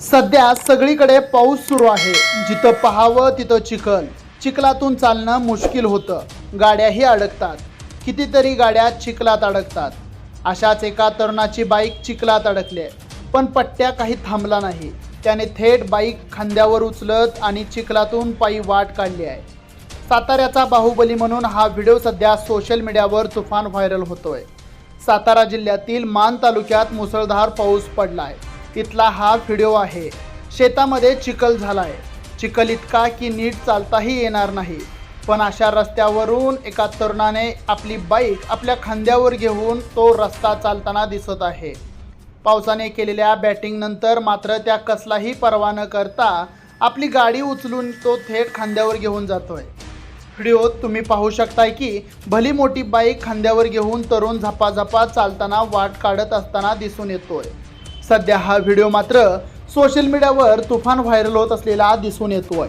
सध्या सगळीकडे पाऊस सुरू आहे. जिथं पहावं तिथं चिखल. चिखलातून चालणं मुश्किल होतं. गाड्याही अडकतात. कितीतरी गाड्या चिखलात अडकतात. अशाच एका तरुणाची बाईक चिखलात अडकली आहे. पण पट्ट्या काही थांबला नाही. त्याने थेट बाईक खांद्यावर उचलत आणि चिखलातून पायी वाट काढली आहे. साताऱ्याचा बाहुबली म्हणून हा व्हिडिओ सध्या सोशल मीडियावर तुफान व्हायरल होतोय. सातारा जिल्ह्यातील मान तालुक्यात मुसळधार पाऊस पडला आहे तिथला हा व्हिडिओ आहे. शेतामध्ये चिखल झाला आहे चिखल इतका की नीट चालताही येणार नाही. पण अशा रस्त्यावरून एका तरुणाने आपली बाईक आपल्या खांद्यावर घेऊन तो रस्ता चालताना दिसत आहे. पावसाने केलेल्या बॅटिंगनंतर मात्र त्या कसलाही परवा न करता आपली गाडी उचलून तो थेट खांद्यावर घेऊन जातोय. व्हिडिओत तुम्ही पाहू शकताय की भली मोठी बाईक खांद्यावर घेऊन तरुण झपाझपा चालताना वाट काढत असताना दिसून येतोय. सध्या हा व्हिडिओ मात्र सोशल मीडियावर तुफान व्हायरल होत असलेला दिसून येतोय.